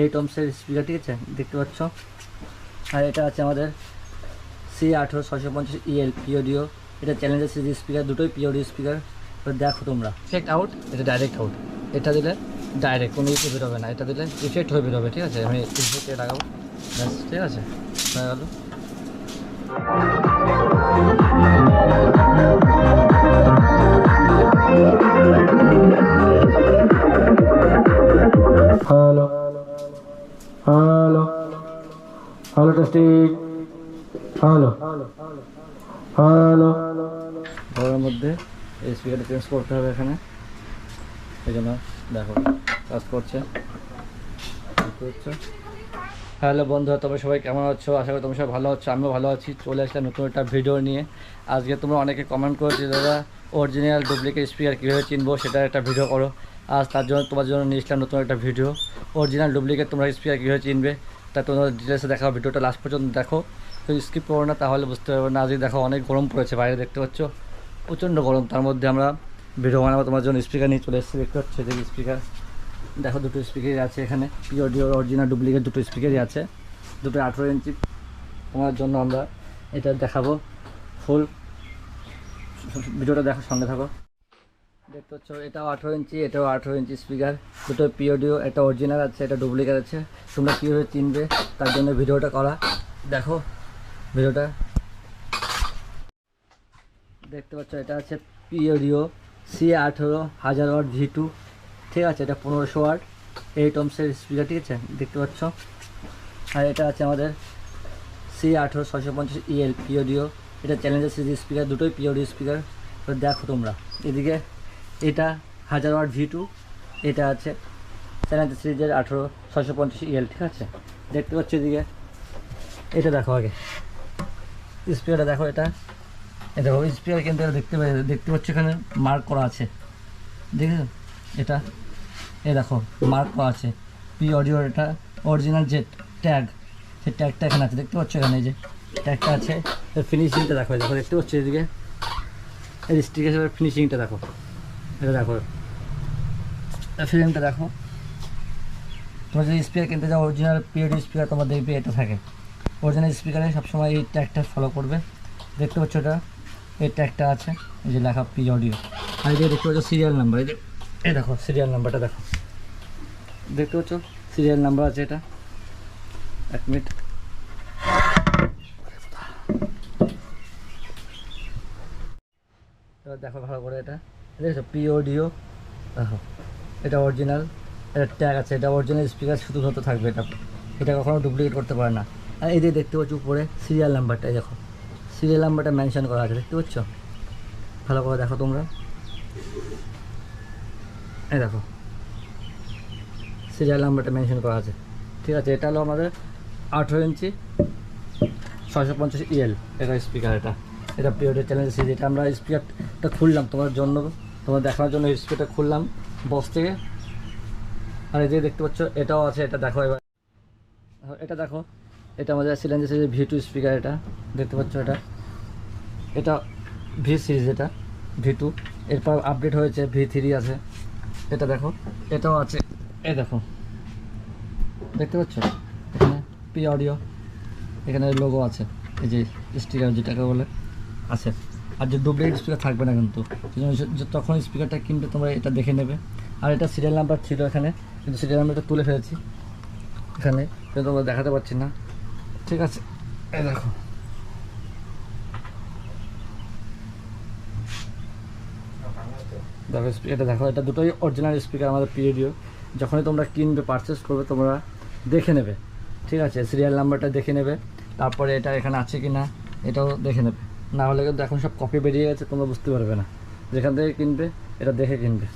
Eight ওমসের speaker ঠিক আছে? দেখতে পাচ্ছ? আর এটা আছে আমাদের সি আঠেরো ছশো পঞ্চাশ ইএল পিওডিও এটা চ্যালেঞ্জার সিরিজ স্পিকার দুটোই পিওডিও স্পিকার দেখো তোমরা। ইফেক্ট আউট এটা ডাইরেক্ট আউট এটা দিলে ডাইরেক্ট কোনো ইফেক্ট বেরোবে না। এটা দিলে ইফেক্ট হয়ে বেরোবে, ঠিক আছে? আমি ইফেক্টে লাগাবো। ঠিক আছে? হয়ে গেল। টেস্টিং হ্যালো হ্যালো ঘরের মধ্যে এই চেঞ্জ করতে হবে এখানে। এই জন্য দেখো, কাজ করছে? হ্যালো বন্ধুরা তোমরা সবাই কেমন আছো? আশা করি তোমরা সবাই ভালো আছো। আমিও ভালো আছি। চলে আসলাম নতুন একটা ভিডিও নিয়ে। আজকে তোমরা অনেকে কমেন্ট করেছ দাদা অরিজিনাল ডুপ্লিকেট স্পিকার কীভাবে চিনবো? সেটা একটা ভিডিও করো। আজ তার জন্য তোমার জন্য নিয়ে নতুন একটা ভিডিও অরিজিনাল ডুপ্লিকেট তোমরা স্পিকার কীভাবে চিনবে? তা তোমরা ডিটেলসে দেখাও, ভিডিওটা লাস্ট পর্যন্ত দেখো। তো স্কিপ করো না, তাহলে বুঝতে পারবে না। আজকে দেখো অনেক গরম পড়েছে, বাইরে দেখতে পাচ্ছ? প্রচণ্ড গরম। তার মধ্যে আমরা ভিডিও বানাবো। তোমার জন্য স্পিকার নিয়ে চলে এসেছি, দেখতে পাচ্ছ? যে স্পিকার দেখো, দুটো স্পিকারই আছে এখানে। পিওডিও অরিজিনাল ডুপ্লিকেট দুটো স্পিকারই আছে। দুটো আঠেরো ইঞ্চি। তোমার জন্য আমরা এটা দেখাবো। ফুল ভিডিওটা দেখো, সঙ্গে থাকো। দেখতে পাচ্ছ, এটাও আঠেরো ইঞ্চি, এটাও আঠেরো ইঞ্চি স্পিকার দুটো পিওডিও এটা অরিজিনাল আছে এটা ডুপ্লিকেট আছে। তোমরা কীভাবে চিনবে, তার জন্য ভিডিওটা করা। দেখো, ভিডিওটা। দেখতে পাচ্ছ, এটা আছে পিওডিও সি আঠেরো, হাজার ওয়াট ভি টু ঠিক আছে, এটা পনেরোশো ওয়াট। এইট ওমসের স্পিকার ঠিক আছে? দেখতে পাচ্ছ? আর এটা আছে আমাদের সি আঠেরো ছশো পঞ্চাশ ইএল পিওডিও এটা চ্যালেঞ্জার সিরিজ স্পিকার দুটোই পিওডিও স্পিকার দেখো তোমরা, এদিকে এটা হাজার ওয়াট ভি টু এটা আছে চ্যালেঞ্জার সিরিজের আঠেরো ছশো পঞ্চাশ ইএল ঠিক আছে? দেখতে পাচ্ছ এদিকে? এটা দেখো আগে। স্পিয়ারটা দেখো এটা। এটা দেখো স্পিকার কিন্তু দেখতে দেখতে পাচ্ছ এখানে মার্ক করা আছে। দেখেছ? এটা। এ দেখো মার্ক করা আছে। পি অডিও এটা অরিজিনাল যে ট্যাগ সেই ট্যাগটা এখানে আছে। দেখতে পাচ্ছ এখানে এই যে ট্যাগটা আছে। ফিনিশিংটা দেখো, এই দেখো, দেখতে পাচ্ছ এদিকে? এর স্টিকের ফিনিশিংটা দেখো। এটা দেখো। ফিলিংটা দেখো। তোমরা যদি স্পিকার কিনতে যাও অরিজিনাল পিওডি স্পিকার তোমার দেখবে এটা থাকে। অরিজিনাল স্পিকারে সবসময় এই ট্যাগটা ফলো করবে। দেখতে পাচ্ছ এটা? এই ট্যাগটা আছে। এই যে লেখা পি অডিও আর এই দেখতে পাচ্ছ সিরিয়াল নাম্বার এই যে এই দেখো সিরিয়াল নাম্বারটা দেখো। দেখতে পাচ্ছ? সিরিয়াল নাম্বার আছে এটা। এক মিনিট দেখো ভালো করে এটা। দেখছ পি অডিও দেখো, এটা অরিজিনাল এটা ট্যাগ আছে, এটা অরিজিনাল স্পিকার শুধুমাত্র থাকবে এটা। এটা কখনো ডুপ্লিকেট করতে পারে না। আর এই যে দেখতে পাচ্ছ উপরে সিরিয়াল নাম্বারটা দেখো। সিরিয়াল নাম্বারটা মেনশন করা আছে, দেখতে পাচ্ছ? ভালো করে দেখো তোমরা। এই দেখো সিরিয়াল নাম্বারটা মেনশন করা আছে। ঠিক আছে, এটা হলো আমাদের আঠেরো ইঞ্চি, ছয়শো পঞ্চাশ ইএল এটা স্পিকার এটা। এটা পিওডের চ্যালেঞ্জ সিরিজ এটা আমরা স্পিকারটা খুললাম তোমার জন্য। তোমার দেখানোর জন্য স্পিকারটা খুললাম বক্স থেকে। আর এই যে দেখতে পাচ্ছ, এটাও আছে, এটা দেখো এবার। এটা দেখো, এটা আমাদের cylinder series V two speaker এটা, দেখতে পাচ্ছ এটা। এটা ভি সিরিজ এটা, ভি টু। এরপর আপডেট হয়েছে, ভি থ্রি আছে। এটা দেখো, এটাও আছে। এই দেখো, দেখতে পাচ্ছ? এখানে পি অডিও এখানে লোগো আছে। এই যে স্টিকার যেটাকে বলে, আছে। আর যে ডুপ্লিকেট স্পিকার থাকবে না কিন্তু। তখন স্পিকারটা কিনবে, তোমরা এটা দেখে নেবে। আর এটা সিরিয়াল নাম্বার ছিল এখানে, কিন্তু সিরিয়াল নাম্বারটা তুলে ফেলেছি। এখানে কিন্তু তোমরা দেখাতে পারছি না। ঠিক আছে, এই দেখো। দেখো এটা দেখো, এটা দুটোই অরিজিনাল স্পিকার আমাদের পিরিয়ডিও যখনই তোমরা কিনবে পারচেস করবে, তোমরা দেখে নেবে। ঠিক আছে সিরিয়াল নাম্বারটা দেখে নেবে। তারপরে এটা এখানে আছে কি না এটাও দেখে নেবে। না হলে কিন্তু এখন সব কপি বেরিয়ে গেছে তোমরা বুঝতে পারবে না। যেখান থেকে কিনবে এটা দেখে কিনবে।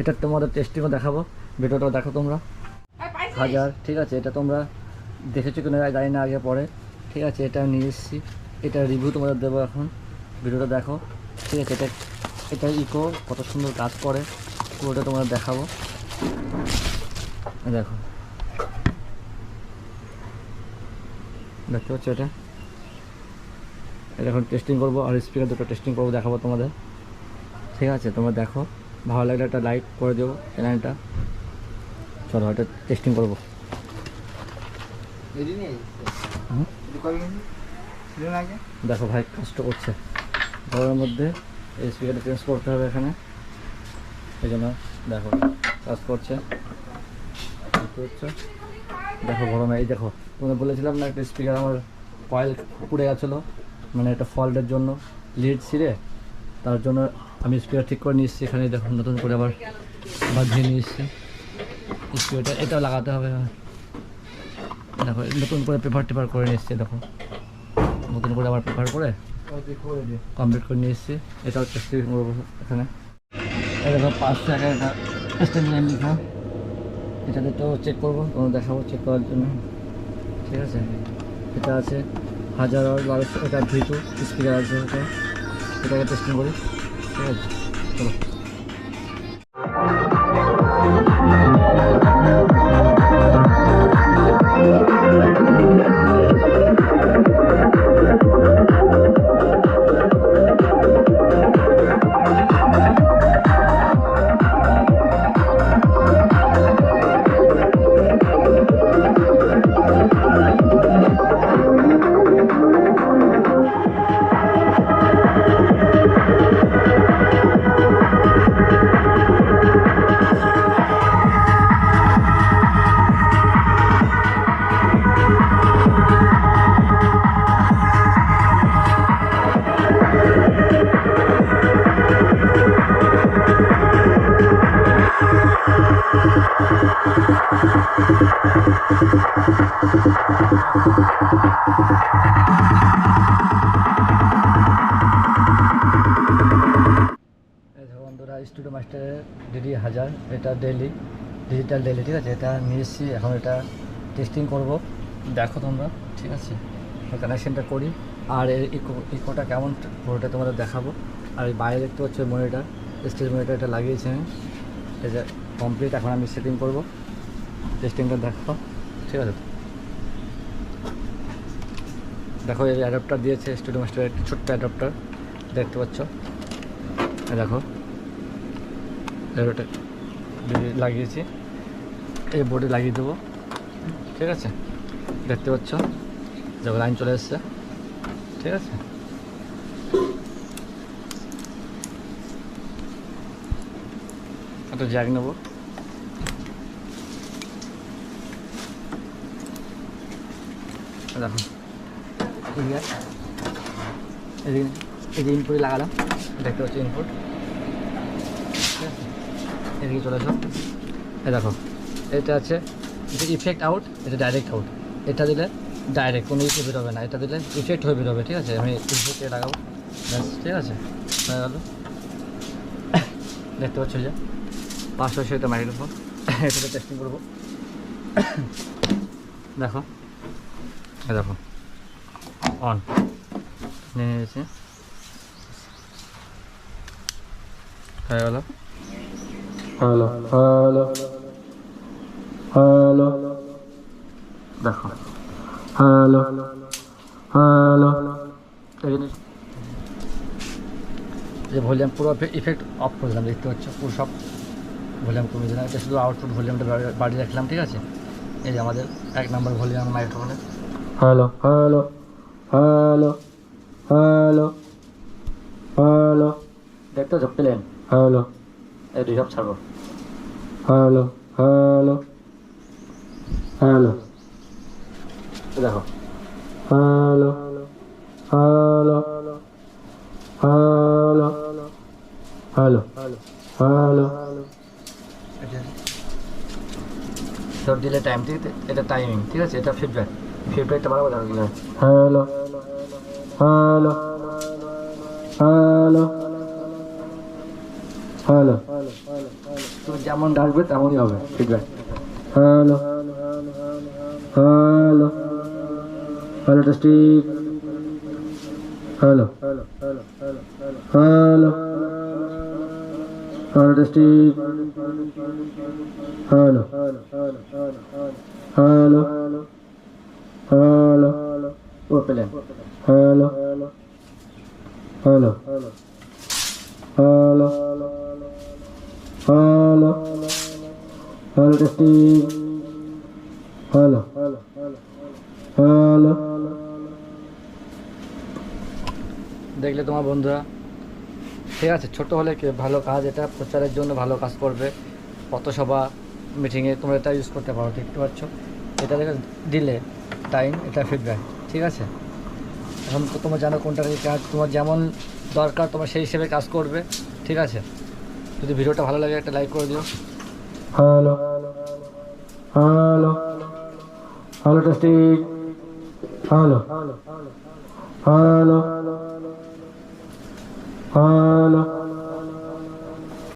এটা তোমাদের টেস্টিংও দেখাবো ভিডিওটাও দেখো তোমরা। হাজার ঠিক আছে এটা তোমরা দেখেছ কিনা জানি না আগে পরে। ঠিক আছে এটা নিয়ে এসেছি। এটা রিভিউ তোমাদের দেবো এখন। ভিডিওটা দেখো। ঠিক আছে এটা এটা ইকো কত সুন্দর কাজ করে। পুরোটা তোমাদের দেখাবো। দেখো। দেখতে পাচ্ছ এটা? এটা এখন টেস্টিং করব আর স্পিকার দুটো টেস্টিং করব দেখাবো তোমাদের। ঠিক আছে তোমরা দেখো। ভালো লাগলে একটা লাইক করে দেবো চ্যানেলটা চলো এটা টেস্টিং করব। দেখো ভাই কষ্ট করছে। ঘরের মধ্যে এই স্পিকারটা চেঞ্জ করতে হবে এখানে। এই জন্য দেখো কাজ করছে। দেখো গরমে এই দেখো তোমাদের বলেছিলাম না একটা স্পিকার আমার কয়েল পুড়ে গেছিল। মানে একটা ফল্টের জন্য লিড ছিঁড়ে, তার জন্য আমি স্পিকার ঠিক করে নিয়ে এসেছি এখানে দেখো নতুন করে আবার বাঁধিয়ে নিয়ে এসেছি স্পিকারটা এটাও লাগাতে হবে। দেখো, নতুন করে পেপার টেপার করে নিয়ে এসেছি দেখো। নতুন করে আবার পেপার করে কমপ্লিট করে নিয়ে এসেছি টেস্টিং করব এখানে। দেখো, পাঁচ টাকা এটা লিখা এটাতে তো চেক করব দেখাবো চেক করার জন্য। ঠিক আছে? এটা আছে হাজার আর বারোশো, এটা ভি টু স্পিকার আছে এটা এটাকে টেস্টিং করি ঠিক আছে? চলো। বন্ধুরা স্টুডিও মাস্টারের ডিডি হাজার এটা ডেলি ডিজিটাল ডেলি ঠিক আছে? এটা নিয়ে এসেছি, এখন এটা টেস্টিং করব। দেখো তোমরা, ঠিক আছে? কানেকশনটা করি, আর এর ইকো ইকোটা কেমন পুরোটা তোমাদের দেখাবো। আর বাইরে দেখতে হচ্ছে মনিটার স্টেজ মনিটার এটা লাগিয়েছি আমি। যে কমপ্লিট এখন আমি সেটিং করব। টেস্টিংটা দেখো। ঠিক আছে। দেখো এই অ্যাডাপ্টার দিয়েছে স্টুডিও মাস্টারের একটি ছোট্ট অ্যাডাপ্টার দেখতে পাচ্ছ? দেখো। এবারটা লাগিয়েছি। এই বোর্ডে লাগিয়ে দেবো। ঠিক আছে? দেখতে পাচ্ছ? দেখো লাইন চলে এসছে। ঠিক আছে? একটা জ্যাক নেব। দেখো ইনপুট লাগালাম, দেখতে পাচ্ছি ইনপুট এদিকে চলে আসো দেখো, এটা আছে এটা ইফেক্ট আউট এটা ডাইরেক্ট আউট এটা দিলে ডাইরেক্ট কোনো ইস্যু বেরোবে না। এটা দিলে ইফেক্ট হয়ে বেরোবে, ঠিক আছে? আমি ইফেক্টে লাগাবো। ব্যাস, ঠিক আছে? হয়ে গেল। দেখতে পাচ্ছ যে পাঁচশো সেটা মাইক্রোফোন এটাতে টেস্টিং করব। দেখো। দেখো অন নিয়ে নিয়েছি। হয়ে হ্যালো। হ্যালো হ্যালো দেখো। Hello hello. যে ভলিউম পুরো ইফেক্ট অফ করে দিলাম দেখতে পাচ্ছ? পুরো সব ভলিউম কমিয়ে দিলাম। এটা শুধু আউটপুট ভলিউমটা বাড়িয়ে রাখলাম ঠিক আছে? এই যে আমাদের এক নম্বর volume মাইক্রোফোনে hello hello hello hello hello দেখতে পাচ্ছ হ্যালো এই রিজার্ভ ছাড়বো হ্যালো হ্যালো হ্যালো দেখো hello hello hello hello hello সব দিলে টাইম ঠিক এটা টাইমিং ঠিক আছে এটা ফিডব্যাক ফিডব্যাকটা বাড়াবো দেখো কিনা হ্যালো হ্যালো হ্যালো হ্যালো তুমি যেমন ডাকবে তেমনই হবে feedback hello hello hello testing hello hello hello testing hello hello ও plane hello hello hello hello hello testing hello hello দেখলে তোমার বন্ধুরা, ঠিক আছে, ছোট হলে ভালো কাজ, এটা প্রচারের জন্য ভালো কাজ করবে। পথসভা মিটিংয়ে তোমরা এটা ইউজ করতে পারো, দেখতে পাচ্ছ? এটা দেখে দিলে টাইম এটা ফিডব্যাক ঠিক আছে? এখন তোমরা জানো কোনটা কাজ, তোমার যেমন দরকার তোমার সেই হিসেবে কাজ করবে, ঠিক আছে? যদি ভিডিওটা ভালো লাগে একটা লাইক করে দিও। Hello hello hello testing hello hello hello